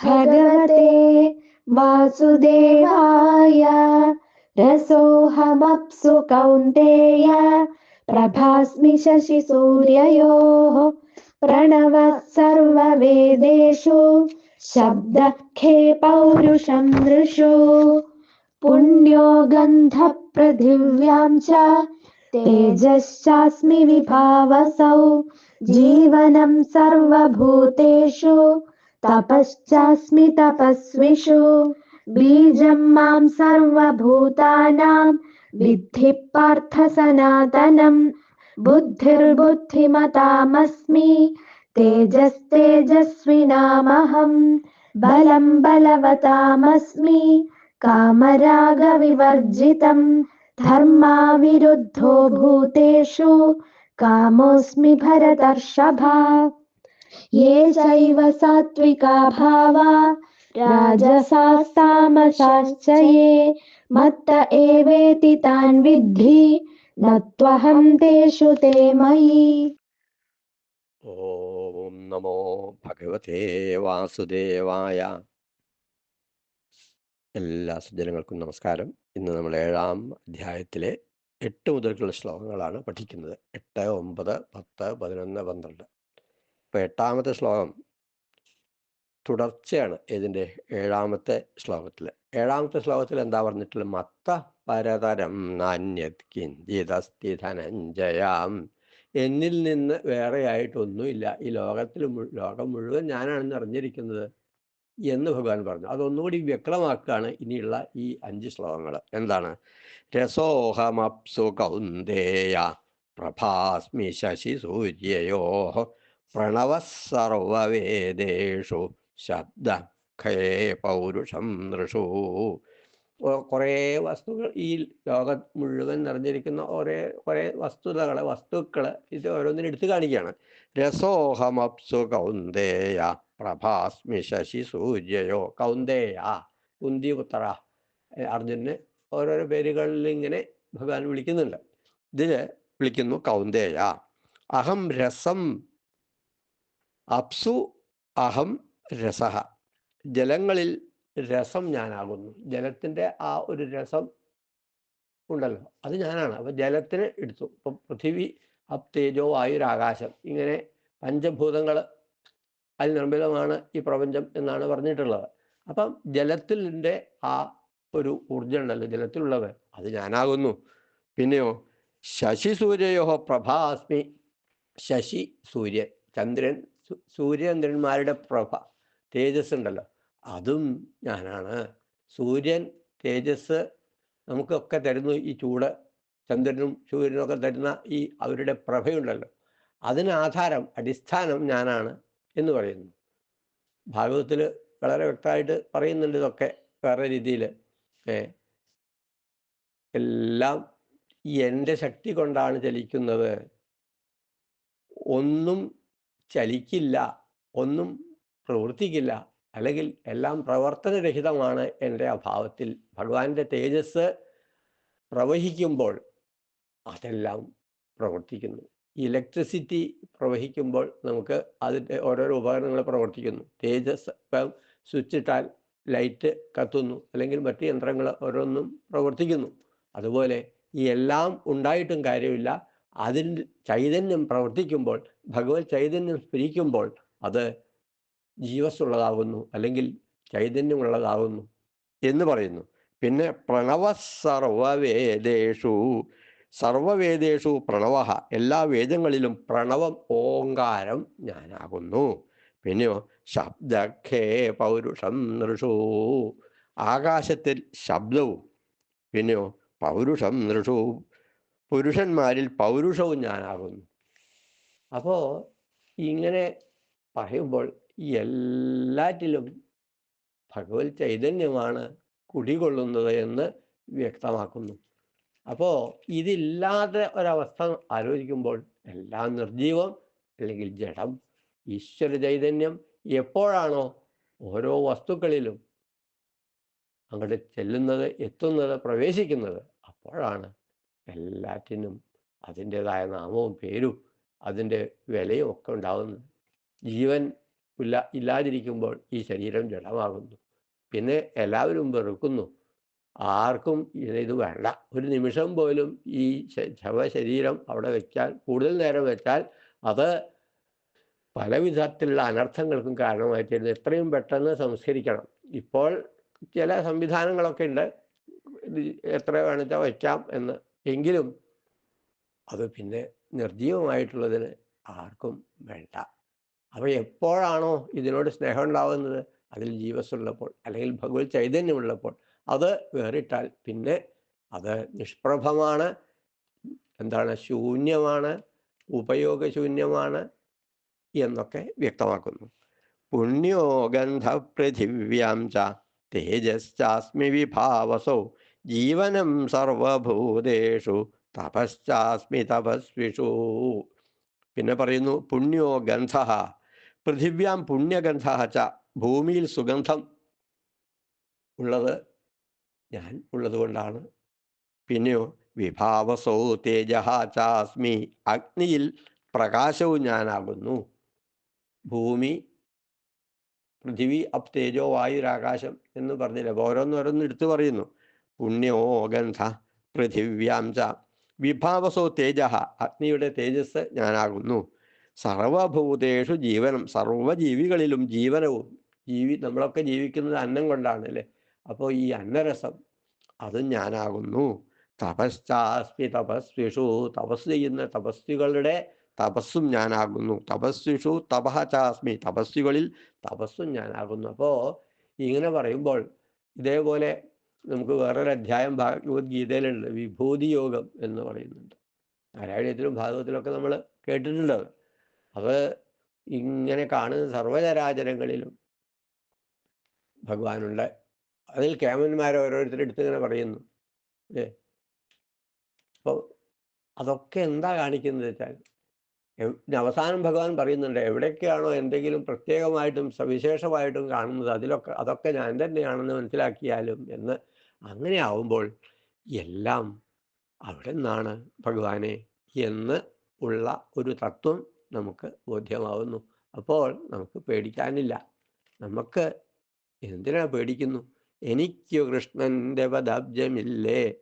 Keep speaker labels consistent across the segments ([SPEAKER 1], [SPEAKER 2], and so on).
[SPEAKER 1] ഭഗവത്തെ വാസുദേവായ രസോഹമപ്സു കൗന്ദേയ പ്രഭാസ്മി ശശി സൂര്യയോ പ്രണവ സർവവേദേഷു ശബ്ദഖേ പൗരുഷം നൃഷു പുണ്യോ ഗന്ധപൃഥിവ്യാം ച തേജശ്ചാസ്മി വിഭാവസൗ ജീവനം സർവഭൂതേഷു तपश्चास्मि तपस्विषु। बीजं मां सर्वभूतानां विद्धि पार्थ सनातनम् बुद्धिर्बुद्धिमतामस्मि तेजस्तेजस्विनामहम् बलं बलवतामस्मि कामरागविवर्जितम् धर्माविरुद्धो भूतेषु कामोऽस्मि भरतर्षभा। ये चैव सात्विका भावा राजसास्तामशाश्च ये मत्त एवेति तान् विद्धि न त्वहं तेषु ते मयि
[SPEAKER 2] ഓം നമോ ഭഗവതേ വാസുദേവായ എല്ലാ സജ്ജനങ്ങൾക്കും നമസ്കാരം ഇന്ന് നമ്മൾ ഏഴാം അധ്യായത്തിലെ എട്ട് മുതൽക്കുള്ള ശ്ലോകങ്ങളാണ് പഠിക്കുന്നത് എട്ട് ഒമ്പത് പത്ത് പതിനൊന്ന് പന്ത്രണ്ട് ഇപ്പോൾ എട്ടാമത്തെ ശ്ലോകം തുടർച്ചയാണ് ഇതിന്റെ ഏഴാമത്തെ ശ്ലോകത്തിൽ. ഏഴാമത്തെ ശ്ലോകത്തിൽ എന്താ പറഞ്ഞിട്ടുള്ളത്? മത്ത പരതരം നാന്യത് കിഞ്ചിതസ്തി ധനഞ്ജയാം. എന്നിൽ നിന്ന് വേറെ ആയിട്ടൊന്നുമില്ല ഈ ലോകത്തിൽ ലോകം മുഴുവൻ ഞാനാണെന്ന് അറിഞ്ഞിരിക്കുന്നത് എന്ന് ഭഗവാൻ പറഞ്ഞു. അതൊന്നുകൂടി വ്യക്തമാക്കുകയാണ് ഇനിയുള്ള ഈ അഞ്ച് ശ്ലോകങ്ങൾ. എന്താണ്? രസോഹമപ്സു കൗന്ദേയ പ്രഭാസ്മി ശശി സൂര്യയോ പ്രണവ സർവവേദേഷു ശബ്ദ ഖേ പൗരുഷം നൃഷു കുറേ വസ്തുക്കൾ ഈ ലോകം മുഴുവൻ നിറഞ്ഞിരിക്കുന്ന ഒരേ കുറേ വസ്തുതകളെ വസ്തുക്കൾ ഇത് ഓരോന്നിനും എടുത്തു കാണിക്കുകയാണ്. രസോഹമപ്സു കൗന്ദേയ പ്രഭാസ്മി ശശി സൂര്യയോ കൗന്ദേയ കുന്തിപുത്ര പുത്ര അർജുനന് ഓരോരോ പേരുകളിൽ ഇങ്ങനെ ഭഗവാൻ വിളിക്കുന്നുണ്ട്. ഇതിൽ വിളിക്കുന്നു കൗന്ദേയ. അഹം രസം അപ്സു അഹം രസഹ. ജലങ്ങളിൽ രസം ഞാനാകുന്നു. ജലത്തിന്റെ ആ ഒരു രസം ഉണ്ടല്ലോ അത് ഞാനാണ്. അപ്പം ജലത്തിന് എടുത്തു. ഇപ്പം പൃഥിവി അപ് തേജോ ആയുരാകാശം ഇങ്ങനെ പഞ്ചഭൂതങ്ങൾ അതിൽ നിർമ്മിതമാണ് ഈ പ്രപഞ്ചം എന്നാണ് പറഞ്ഞിട്ടുള്ളത്. അപ്പം ജലത്തിന്റെ ആ ഒരു ഊർജം ഉണ്ടല്ലോ ജലത്തിലുള്ളത് അത് ഞാനാകുന്നു. പിന്നെയോ ശശി സൂര്യയോ പ്രഭാസ്മി. ശശി സൂര്യൻ ചന്ദ്രൻ സൂര്യചന്ദ്രന്മാരുടെ പ്രഭ തേജസ് ഉണ്ടല്ലോ. അതും ഞാനാണ്. സൂര്യൻ തേജസ് നമുക്കൊക്കെ തരുന്നു ഈ ചൂട് ചന്ദ്രനും സൂര്യനും ഒക്കെ തരുന്ന ഈ അവരുടെ പ്രഭയുണ്ടല്ലോ. അതിനാധാരം അടിസ്ഥാനം ഞാനാണ് എന്ന് പറയുന്നു. ഭാഗവതത്തിൽ വളരെ വ്യക്തമായിട്ട് പറയുന്നുണ്ട് ഇതൊക്കെ വേറെ രീതിയിൽ എല്ലാം എന്റെ ശക്തി കൊണ്ടാണ് ചലിക്കുന്നത്. ഒന്നും ചലിക്കില്ല ഒന്നും പ്രവർത്തിക്കില്ല അല്ലെങ്കിൽ എല്ലാം പ്രവർത്തനരഹിതമാണ് എന്റെ അഭാവത്തിൽ ഭഗവാന്റെ തേജസ് പ്രവഹിക്കുമ്പോൾ അതെല്ലാം പ്രവർത്തിക്കുന്നു. ഇലക്ട്രിസിറ്റി പ്രവഹിക്കുമ്പോൾ നമുക്ക് അതിന്റെ ഓരോരോ ഉപകരണങ്ങൾ പ്രവർത്തിക്കുന്നു. തേജസ് ഇപ്പം സ്വിച്ച് ഇട്ടാൽ ലൈറ്റ് കത്തുന്നു അല്ലെങ്കിൽ മറ്റ് യന്ത്രങ്ങൾ ഓരോന്നും പ്രവർത്തിക്കുന്നു. അതുപോലെ ഈ എല്ലാം ഉണ്ടായിട്ടും കാര്യമില്ല. അതിൽ ചൈതന്യം പ്രവർത്തിക്കുമ്പോൾ ഭഗവത് ചൈതന്യം സ്ഫരിക്കുമ്പോൾ അത് ജീവസ്സുള്ളതാകുന്നു അല്ലെങ്കിൽ ചൈതന്യമുള്ളതാകുന്നു എന്ന് പറയുന്നു. പിന്നെ പ്രണവ സർവവേദേഷു സർവവേദേഷു പ്രണവ എല്ലാ വേദങ്ങളിലും പ്രണവം ഓങ്കാരം ഞാനാകുന്നു. പിന്നെയോ ശബ്ദഖേ പൗരുഷം നൃഷു ആകാശത്തിൽ ശബ്ദവും പിന്നെയോ പൗരുഷം നൃഷു പുരുഷന്മാരിൽ പൗരുഷവും ഞാനാകുന്നു. അപ്പോൾ ഇങ്ങനെ പറയുമ്പോൾ എല്ലാറ്റിലും ഭഗവത് ചൈതന്യമാണ് കുടികൊള്ളുന്നത് എന്ന് വ്യക്തമാക്കുന്നു. അപ്പോൾ ഇതില്ലാതെ ഒരവസ്ഥ ആലോചിക്കുമ്പോൾ എല്ലാം നിർജീവം അല്ലെങ്കിൽ ജഡം. ഈശ്വര ചൈതന്യം എപ്പോഴാണോ ഓരോ വസ്തുക്കളിലും അങ്ങോട്ട് ചെല്ലുന്നത് എത്തുന്നത് പ്രവേശിക്കുന്നത് അപ്പോഴാണ് എല്ലാറ്റിനും അതിന്റെതായ നാമവും പേരും അതിന്റെ വിലയും ഒക്കെ ഉണ്ടാകുന്നു ജീവൻ ഇല്ല ഇല്ലാതിരിക്കുമ്പോൾ ഈ ശരീരം ജഡമാകുന്നു. പിന്നെ എല്ലാവരും വെറുക്കുന്നു. ആർക്കും ഇത് വേണ്ട. ഒരു നിമിഷം പോലും ഈ ശവശരീരം അവിടെ വെച്ചാൽ കൂടുതൽ നേരം വെച്ചാൽ അത് പല വിധത്തിലുള്ള അനർത്ഥങ്ങൾക്കും കാരണമായി തീരുന്നു എത്രയും പെട്ടെന്ന് സംസ്കരിക്കണം. ഇപ്പോൾ ചില സംവിധാനങ്ങളൊക്കെ ഉണ്ട്. എത്ര എത്ര വേണമെച്ചാൽ വയ്ക്കാം എന്ന്. എങ്കിലും അത് പിന്നെ നിർജീവമായിട്ടുള്ളതിന് ആർക്കും വേണ്ട. അപ്പോൾ എപ്പോഴാണോ ഇതിനോട് സ്നേഹം ഉണ്ടാവുന്നത് അതിൽ ജീവസ്സുള്ളപ്പോൾ അല്ലെങ്കിൽ ഭഗവത് ചൈതന്യമുള്ളപ്പോൾ അത് വേറിട്ടാൽ പിന്നെ അത് നിഷ്പ്രഭമാണ് എന്താണ് ശൂന്യമാണ് ഉപയോഗശൂന്യമാണ് എന്നൊക്കെ വ്യക്തമാക്കുന്നു. പുണ്യോ ഗന്ധപൃഥിവ്യാം ച തേജസ്ചാസ്മി വിഭാവസോ ജീവനം സർവഭൂതേഷു തപശ്ചാസ്മി തപസ്വിഷു. പിന്നെ പറയുന്നു പുണ്യോ ഗന്ധ പൃഥിവ്യാം പുണ്യഗന്ധ ച ഭൂമിയിൽ സുഗന്ധം ഉള്ളത് ഞാൻ ഉള്ളതുകൊണ്ടാണ്. പിന്നെയോ വിഭാവസോ തേജ ചാസ്മി അഗ്നിയിൽ പ്രകാശവും ഞാനാകുന്നു. ഭൂമി പൃഥിവി അപ് തേജോ വായുരാകാശം എന്ന് പറഞ്ഞില്ല? ഓരോന്നോരോന്ന് എടുത്തു പറയുന്നു. പുണ്യോ ഗന്ധ പൃഥിവ്യാം ച വിഭാവസോ തേജ അഗ്നിയുടെ തേജസ് ഞാനാകുന്നു. സർവഭൂതേഷു ജീവനം സർവജീവികളിലും ജീവനവും ജീവി നമ്മളൊക്കെ ജീവിക്കുന്നത് അന്നം കൊണ്ടാണ് അല്ലേ? അപ്പോൾ ഈ അന്നരസം അതും ഞാനാകുന്നു. തപശ്ചാസ്മി തപസ്വിഷു തപസ് ചെയ്യുന്ന തപസ്വികളുടെ തപസ്സും ഞാനാകുന്നു. തപസ്വിഷു തപഹ ചാസ്മി തപസ്വികളിൽ തപസ്സും ഞാനാകുന്നു. അപ്പോൾ ഇങ്ങനെ പറയുമ്പോൾ ഇതേപോലെ നമുക്ക് വേറൊരു അധ്യായം ഭഗവത്ഗീതയിലുണ്ട്. വിഭൂതി യോഗം എന്ന് പറയുന്നുണ്ട്. നാരായണീയത്തിലും ഭാഗവത്തിലൊക്കെ നമ്മൾ കേട്ടിട്ടുണ്ട് അത്. അത് ഇങ്ങനെ കാണുന്ന സർവചരാചരങ്ങളിലും ഭഗവാനുണ്ട്. അതിൽ കേമന്മാരെ ഓരോരുത്തരെടുത്ത് ഇങ്ങനെ പറയുന്നു. ഏ? അപ്പോൾ അതൊക്കെ എന്താ കാണിക്കുന്നത് വെച്ചാൽ അവസാനം ഭഗവാൻ പറയുന്നുണ്ട് എവിടെയൊക്കെയാണോ എന്തെങ്കിലും പ്രത്യേകമായിട്ടും സവിശേഷമായിട്ടും കാണുന്നത് അതിലൊക്കെ അതൊക്കെ ഞാൻ തന്നെയാണെന്ന് മനസ്സിലാക്കിയാലും എന്ന് അങ്ങനെ ആവുമ്പോൾ എല്ലാം അവിടെ നിന്നാണ് ഭഗവാനെ എന്ന് ഉള്ള ഒരു തത്വം നമുക്ക് ബോധ്യമാവുന്നു. അപ്പോൾ നമുക്ക് പേടിക്കാനില്ല. നമുക്ക് എന്തിനാ പേടിക്കുന്നു? എനിക്ക് കൃഷ്ണന്റെ പദാബ്ജമില്ലേ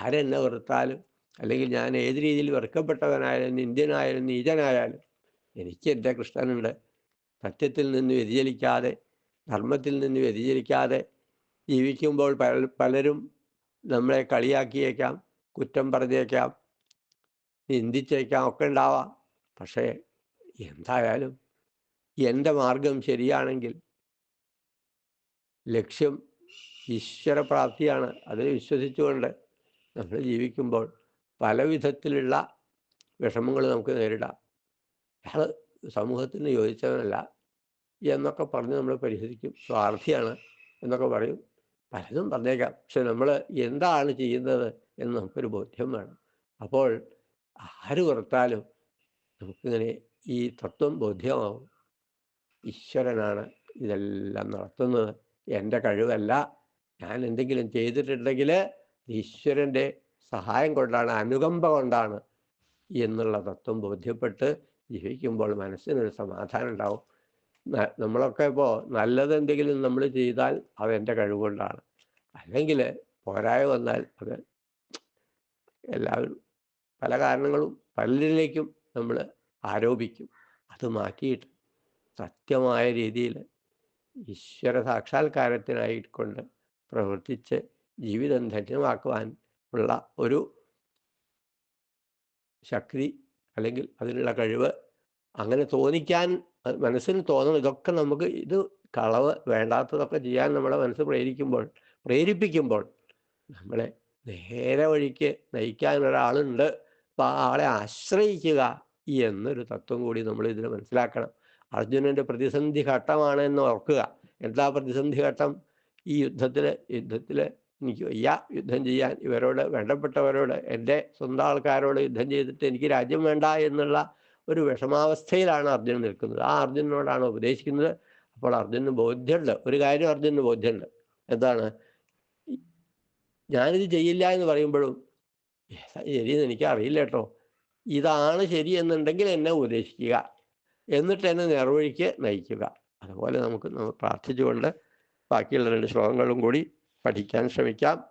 [SPEAKER 2] ആരെന്നെ വെറുത്താലും? അല്ലെങ്കിൽ ഞാൻ ഏത് രീതിയിൽ വെറുക്കപ്പെട്ടവനായാലും ഇന്ത്യനായാലും നീചനായാലും എനിക്ക് എന്റെ കൃഷ്ണനുണ്ട്. സത്യത്തിൽ നിന്ന് വ്യതിചലിക്കാതെ ധർമ്മത്തിൽ നിന്ന് വ്യതിചലിക്കാതെ ജീവിക്കുമ്പോൾ പല പലരും നമ്മളെ കളിയാക്കിയേക്കാം കുറ്റം പറഞ്ഞേക്കാം നിന്ദിച്ചേക്കാം ഒക്കെ ഉണ്ടാവാം. പക്ഷേ എന്തായാലും എന്റെ മാർഗം ശരിയാണെങ്കിൽ ലക്ഷ്യം ഈശ്വരപ്രാപ്തിയാണ് അതിൽ വിശ്വസിച്ചുകൊണ്ട് നമ്മൾ ജീവിക്കുമ്പോൾ പല വിധത്തിലുള്ള വിഷമങ്ങൾ നമുക്ക് നേരിടാം. അയാൾ സമൂഹത്തിന് യോജിച്ചവനല്ല എന്നൊക്കെ പറഞ്ഞ് നമ്മൾ പരിഹരിക്കും സ്വാർത്ഥിയാണ് എന്നൊക്കെ പറയും. പലതും പറഞ്ഞേക്കാം. പക്ഷെ നമ്മൾ എന്താണ് ചെയ്യുന്നത് എന്ന് നമുക്കൊരു ബോധ്യം വേണം. അപ്പോൾ ആര് പുറത്താലും നമുക്കിങ്ങനെ ഈ തത്വം ബോധ്യമാവും. ഈശ്വരനാണ് ഇതെല്ലാം നടത്തുന്നത്. എന്റെ കഴിവല്ല. ഞാൻ എന്തെങ്കിലും ചെയ്തിട്ടുണ്ടെങ്കിൽ ഈശ്വരന്റെ സഹായം കൊണ്ടാണ് അനുകമ്പ കൊണ്ടാണ് എന്നുള്ള തത്വം ബോധ്യപ്പെട്ട് ജീവിക്കുമ്പോൾ മനസ്സിനൊരു സമാധാനം ഉണ്ടാവും. നമ്മളൊക്കെ ഇപ്പോൾ നല്ലതെന്തെങ്കിലും നമ്മൾ ചെയ്താൽ അത് എന്റെ കഴിവുകൊണ്ടാണ്. അല്ലെങ്കിൽ പോരായ വന്നാൽ അത് എല്ലാവരും പല കാരണങ്ങളും പലരിലേക്കും നമ്മൾ ആരോപിക്കും. അത് മാറ്റിയിട്ട് സത്യമായ രീതിയിൽ ഈശ്വര സാക്ഷാത്കാരത്തിനായിക്കൊണ്ട് പ്രവർത്തിച്ച് ജീവിതം ധന്യമാക്കുവാൻ ഉള്ള ഒരു ശക്തി അല്ലെങ്കിൽ അതിനുള്ള കഴിവ് അങ്ങനെ തോന്നിക്കാൻ മനസ്സിന് തോന്നുന്നത് ഇതൊക്കെ നമുക്ക് ഇത് കളവ് വേണ്ടാത്തതൊക്കെ ചെയ്യാൻ നമ്മളെ മനസ്സ് പ്രേരിക്കുമ്പോൾ പ്രേരിപ്പിക്കുമ്പോൾ നമ്മളെ നേരെ വഴിക്ക് നയിക്കാൻ ഒരാളുണ്ട്. അപ്പം ആ ആളെ ആശ്രയിക്കുക എന്നൊരു തത്വം കൂടി നമ്മൾ ഇതിൽ മനസ്സിലാക്കണം. അർജുനന്റെ പ്രതിസന്ധി ഘട്ടമാണ് എന്ന് ഓർക്കുക. എന്താ പ്രതിസന്ധി ഘട്ടം? ഈ യുദ്ധത്തിൽ യുദ്ധത്തിൽ എനിക്ക് വയ്യ യുദ്ധം ചെയ്യാൻ. ഇവരോട് വേണ്ടപ്പെട്ടവരോട് എന്റെ സ്വന്തം ആൾക്കാരോട് യുദ്ധം ചെയ്തിട്ട് എനിക്ക് രാജ്യം വേണ്ട എന്നുള്ള ഒരു വിഷമാവസ്ഥയിലാണ് അർജുനൻ നിൽക്കുന്നത്. ആ അർജുനനോടാണ് ഉപദേശിക്കുന്നത്. അപ്പോൾ അർജുനന് ബോധ്യമുണ്ട്. ഒരു കാര്യം അർജുനന് ബോധ്യമുണ്ട്. എന്താണ്? ഞാനിത് ചെയ്യില്ല എന്ന് പറയുമ്പോഴും ശരിയെന്ന് എനിക്ക് അറിയില്ല കേട്ടോ. ഇതാണ് ശരി എന്നുണ്ടെങ്കിൽ എന്നെ ഉപദേശിക്കുക. എന്നിട്ട് എന്നെ നേർവഴിക്ക് നയിക്കുക. അതുപോലെ നമുക്ക് പ്രാർത്ഥിച്ചുകൊണ്ട് ബാക്കിയുള്ള രണ്ട് ശ്ലോകങ്ങളും കൂടി പഠിക്കാൻ ശ്രമിക്കാം.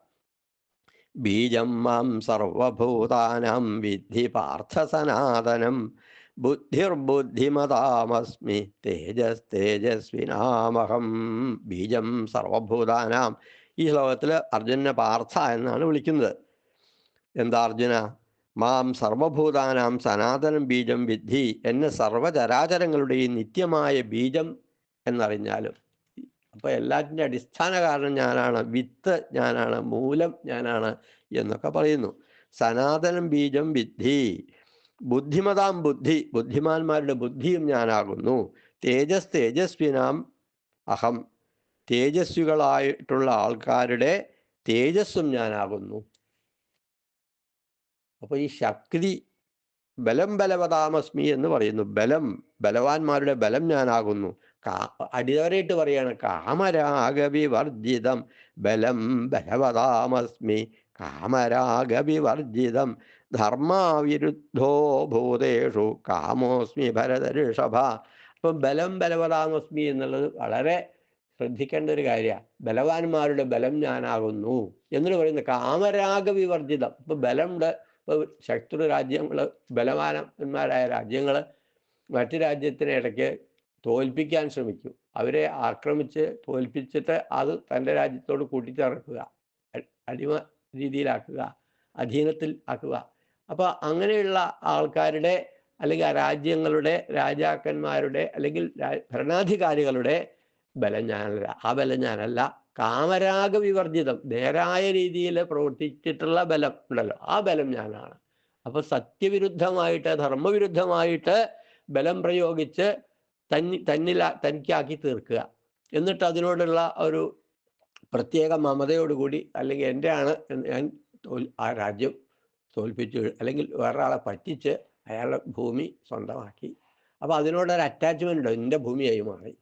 [SPEAKER 2] ബീജം മാം സർവഭൂതാനാം വിദ്ധി പാർത്ഥ സനാതനം ബുദ്ധിർബുദ്ധിമതാമസ്മി തേജസ് തേജസ്വിനാമഹം ബീജം സർവഭൂതാനാം. ഈ ശ്ലോകത്തിൽ അർജുനെ പാർത്ഥ എന്നാണ് വിളിക്കുന്നത്. എന്താ അർജുന? മാം സർവഭൂതാനാം സനാതനം ബീജം വിദ്ധി എന്നെ സർവചരാചരങ്ങളുടെയും നിത്യമായ ബീജം എന്നറിഞ്ഞാലും. അപ്പോൾ എല്ലാറ്റിന്റെ അടിസ്ഥാന കാരണം ഞാനാണ് വിത്ത് ഞാനാണ് മൂലം ഞാനാണ് എന്നൊക്കെ പറയുന്നു. സനാതനം ബീജം വിദ്ധി. ബുദ്ധിമതാം ബുദ്ധി ബുദ്ധിമാന്മാരുടെ ബുദ്ധിയും ഞാനാകുന്നു. തേജസ് തേജസ്വിനാം അഹം. തേജസ്വികളായിട്ടുള്ള ആൾക്കാരുടെ തേജസ്സും ഞാനാകുന്നു. അപ്പോൾ ഈ ശക്തി ബലം ബലവതാമസ്മി എന്ന് പറയുന്നു. ബലം ബലവാന്മാരുടെ ബലം ഞാനാകുന്നു. കാ അടിയവരായിട്ട് പറയാണ് കാമരാഗവിവർജിതം. ബലം ബലവതാമസ്മി കാമരാഗവിവർജിതം ധർമാവിരുദ്ധോ ഭൂതേഷു. കാമോസ്മി ഭരതഋഷഭ അപ്പം ബലം ബലവതാമസ്മി എന്നുള്ളത് വളരെ ശ്രദ്ധിക്കേണ്ട ഒരു കാര്യമാണ് ബലവാന്മാരുടെ ബലം ഞാനാകുന്നു എന്നിട്ട് പറയുന്നത് കാമരാഗവിവർജിതം. ഇപ്പം ബലമുണ്ട് ഇപ്പോൾ ശത്രു രാജ്യങ്ങൾ ബലവാനന്മാരായ രാജ്യങ്ങൾ മറ്റു രാജ്യത്തിന് ഇടയ്ക്ക് തോൽപ്പിക്കാൻ ശ്രമിക്കും. അവരെ ആക്രമിച്ച് തോൽപ്പിച്ചിട്ട് അത് തന്റെ രാജ്യത്തോട് കൂട്ടിച്ചേർക്കുക. അടിമ രീതിയിലാക്കുക അധീനത്തിൽ ആക്കുക. അപ്പോൾ അങ്ങനെയുള്ള ആൾക്കാരുടെ അല്ലെങ്കിൽ രാജ്യങ്ങളുടെ രാജാക്കന്മാരുടെ അല്ലെങ്കിൽ ഭരണാധികാരികളുടെ ബലം ഞാനല്ല ആ ബലം ഞാനല്ല കാമരാഗ വിവർജിതം. നേരായ രീതിയിൽ പ്രവർത്തിച്ചിട്ടുള്ള ബലം ഉണ്ടല്ലോ. ആ ബലം ഞാനാണ് അപ്പൊ സത്യവിരുദ്ധമായിട്ട് ധർമ്മവിരുദ്ധമായിട്ട് ബലം പ്രയോഗിച്ച് തന്നി തന്നില തനിക്കാക്കി തീർക്കുക. എന്നിട്ട് അതിനോടുള്ള ഒരു പ്രത്യേക മമതയോടുകൂടി അല്ലെങ്കിൽ എന്റെ ആണ് ഞാൻ ആ രാജ്യം തോൽപ്പിച്ച് അല്ലെങ്കിൽ വേറൊരാളെ പറ്റിച്ച് അയാളുടെ ഭൂമി സ്വന്തമാക്കി. അപ്പോൾ അതിനോടൊരു അറ്റാച്ച്മെന്റ് ഉണ്ടോ. എന്റെ ഭൂമിയായി മാറി.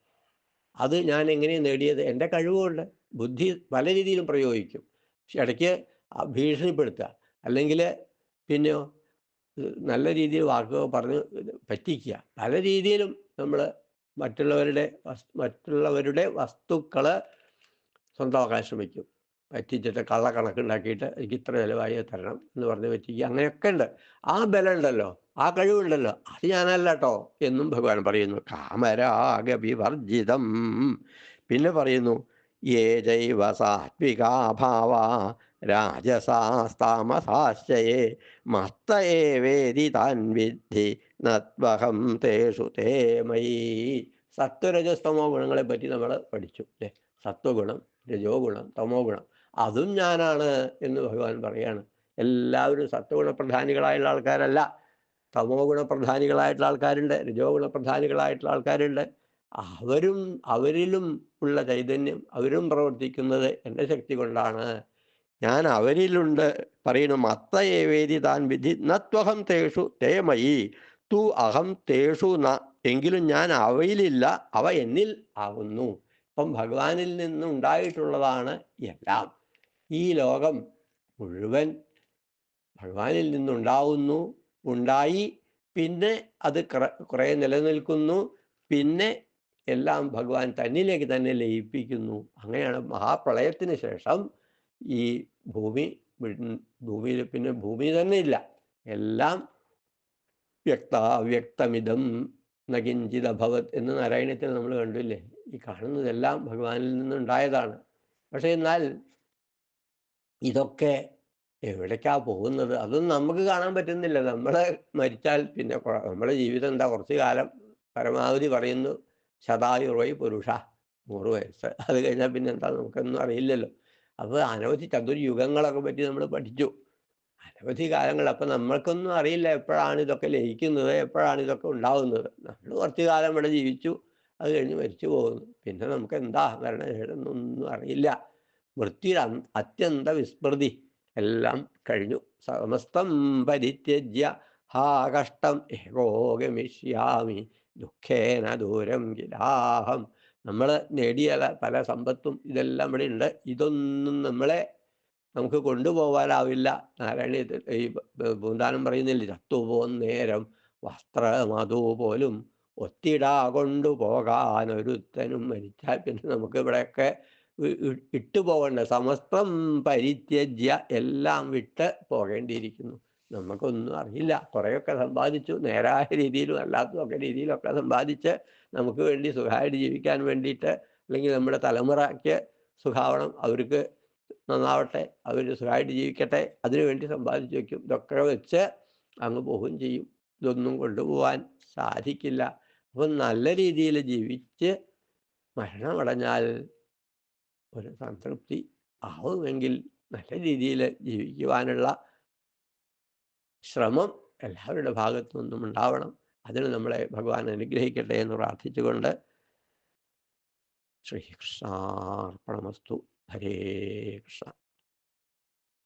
[SPEAKER 2] അത് ഞാൻ എങ്ങനെയാണ് നേടിയത്? എന്റെ കഴിവുകൊണ്ട്. ബുദ്ധി പല രീതിയിലും പ്രയോഗിക്കും. പക്ഷെ ഇടയ്ക്ക് ഭീഷണിപ്പെടുത്തുക. അല്ലെങ്കിൽ പിന്നെയോ നല്ല രീതിയിൽ വാക്കുകൾ പറഞ്ഞ് പറ്റിക്കുക. പല രീതിയിലും നമ്മൾ മറ്റുള്ളവരുടെ മറ്റുള്ളവരുടെ വസ്തുക്കൾ സ്വന്തമാക്കാൻ ശ്രമിക്കും പറ്റിച്ചിട്ട് കള്ളക്കണക്കുണ്ടാക്കിയിട്ട് എനിക്ക് ഇത്ര ചിലവായി തരണം എന്ന് പറഞ്ഞ് പറ്റിക്കുക അങ്ങനെയൊക്കെ ഉണ്ട് ആ ബലം ഉണ്ടല്ലോ ആ കഴിവുണ്ടല്ലോ. അത് ഞാനല്ല കേട്ടോ എന്നും ഭഗവാൻ പറയുന്നു. കാമരാഗ വിവർജിതം. പിന്നെ പറയുന്നു ഏ ജൈവ സാത്വികാഭാവ രാജസാസ്താമസാശ്ചയേ മത്തയേ വേദി താൻ വിദ്ധി നത്വഹം തേഷു തേ സത്വരജസ്തമോ ഗുണങ്ങളെ പറ്റി നമ്മൾ പഠിച്ചു അല്ലേ? സത്വഗുണം. രജോ ഗുണം തമോ ഗുണം അതും ഞാനാണ് എന്ന് ഭഗവാൻ പറയാണ്. എല്ലാവരും സത്വഗുണ പ്രധാനികളായുള്ള ആൾക്കാരല്ല. തമോ ഗുണപ്രധാനികളായിട്ടുള്ള ആൾക്കാരുണ്ട് രജോ ഗുണപ്രധാനികളായിട്ടുള്ള ആൾക്കാരുണ്ട്. അവരും അവരിലും ഉള്ള ചൈതന്യം അവരും പ്രവർത്തിക്കുന്നത് എന്റെ ശക്തി കൊണ്ടാണ്. ഞാൻ അവരിലുണ്ട് പറയുന്നു മത്ത വേദി താൻ വിധി നത്വഹം തേഷു തേമയി തു അഹം തേഷു ന എങ്കിലും ഞാൻ അവയിലില്ല അവ എന്നിൽ ആകുന്നു അപ്പം ഭഗവാനിൽ നിന്നുണ്ടായിട്ടുള്ളതാണ് എല്ലാം. ഈ ലോകം മുഴുവൻ ഭഗവാനിൽ നിന്നുണ്ടാവുന്നു ഉണ്ടായി. പിന്നെ അത് കുറേ നിലനിൽക്കുന്നു. പിന്നെ എല്ലാം ഭഗവാൻ തന്നിലേക്ക് തന്നെ ലയിപ്പിക്കുന്നു. അങ്ങനെയാണ് മഹാപ്രളയത്തിന് ശേഷം ഈ ഭൂമി ഭൂമിയിൽ പിന്നെ ഭൂമി തന്നെ ഇല്ല. എല്ലാം വ്യക്ത അവ്യക്തമിതം നകിഞ്ചിത് അഭവത് എന്ന് നാരായണത്തിൽ നമ്മൾ കണ്ടില്ലേ? ഈ കാണുന്നതെല്ലാം ഭഗവാനിൽ നിന്നുണ്ടായതാണ്. പക്ഷേ എന്നാൽ ഇതൊക്കെ എവിടേക്കാ പോകുന്നത്? അതൊന്നും നമുക്ക് കാണാൻ പറ്റുന്നില്ല. നമ്മൾ മരിച്ചാൽ പിന്നെ നമ്മുടെ ജീവിതം എന്താ? കുറച്ച് കാലം പരമാവധി പറയുന്നു ശതായുർവൈ പുരുഷ നൂറ് വയസ്സ്. അത് കഴിഞ്ഞാൽ പിന്നെ എന്താ? നമുക്കൊന്നും അറിയില്ലല്ലോ. അപ്പോൾ അനവധി ചതുർയുഗങ്ങളൊക്കെ പറ്റി നമ്മൾ പഠിച്ചു. അനവധി കാലങ്ങൾ. അപ്പം നമ്മൾക്കൊന്നും അറിയില്ല എപ്പോഴാണ് ഇതൊക്കെ ലയിക്കുന്നത് എപ്പോഴാണ് ഇതൊക്കെ ഉണ്ടാവുന്നത്. നമ്മൾ കുറച്ച് കാലം ഇവിടെ ജീവിച്ചു. അത് കഴിഞ്ഞ് മരിച്ചു പോകുന്നു. പിന്നെ നമുക്ക് എന്താ മരണശേഷമൊന്നും അറിയില്ല. മൃത്യു അത്യന്ത വിസ്മൃതി എല്ലാം കഴിഞ്ഞു. സമസ്തം പരിത്യജ്യ ഹാ കഷ്ടം ഏകോഗമിഷ്യാമി ദുഃഖേന ദൂരം ഗിലാഹം നമ്മൾ നേടിയ പല സമ്പത്തും ഇതെല്ലാം ഇവിടെ ഉണ്ട് ഇതൊന്നും നമ്മളെ നമുക്ക് കൊണ്ടുപോകാനാവില്ല നാരായണ ഈ ഭൂന്താനം പറയുന്നില്ല? ചത്തുപോകുന്ന നേരം വസ്ത്രമതു പോലും ഒത്തിടാ കൊണ്ടു പോകാനൊരുത്തനും മരിച്ചാൽ പിന്നെ നമുക്ക് ഇവിടെയൊക്കെ ഇ- ഇ- ഇട്ടു പോകേണ്ട. സമസ്തം പരിത്യജ്യ എല്ലാം വിട്ട് പോകേണ്ടിയിരിക്കുന്നു. നമുക്കൊന്നും അറിയില്ല. കുറേയൊക്കെ സമ്പാദിച്ചു. നേരായ രീതിയിലും അല്ലാത്തതൊക്കെ രീതിയിലൊക്കെ സമ്പാദിച്ച് നമുക്ക് വേണ്ടി സുഖമായിട്ട് ജീവിക്കാൻ വേണ്ടിയിട്ട് അല്ലെങ്കിൽ നമ്മുടെ തലമുറയ്ക്ക് സുഖാവണം. അവർക്ക് നന്നാവട്ടെ. അവർ സുഖമായിട്ട് ജീവിക്കട്ടെ. അതിനു വേണ്ടി സമ്പാദിച്ചു വയ്ക്കും. ഇതൊക്കെ വെച്ച് അങ്ങ് പോവുകയും ചെയ്യും. ഇതൊന്നും കൊണ്ടുപോകാൻ സാധിക്കില്ല. അപ്പം നല്ല രീതിയിൽ ജീവിച്ച് മരണമടഞ്ഞാൽ ഒരു സംതൃപ്തി ആവുമെങ്കിൽ നല്ല രീതിയിൽ ജീവിക്കുവാനുള്ള ശ്രമം എല്ലാവരുടെ ഭാഗത്തു നിന്നും ഉണ്ടാവണം. അതിന് നമ്മളെ ഭഗവാൻ അനുഗ്രഹിക്കട്ടെ എന്ന് പ്രാർത്ഥിച്ചുകൊണ്ട് ശ്രീകൃഷ്ണാർപ്പണമസ്തു. ഹരേ കൃഷ്ണ.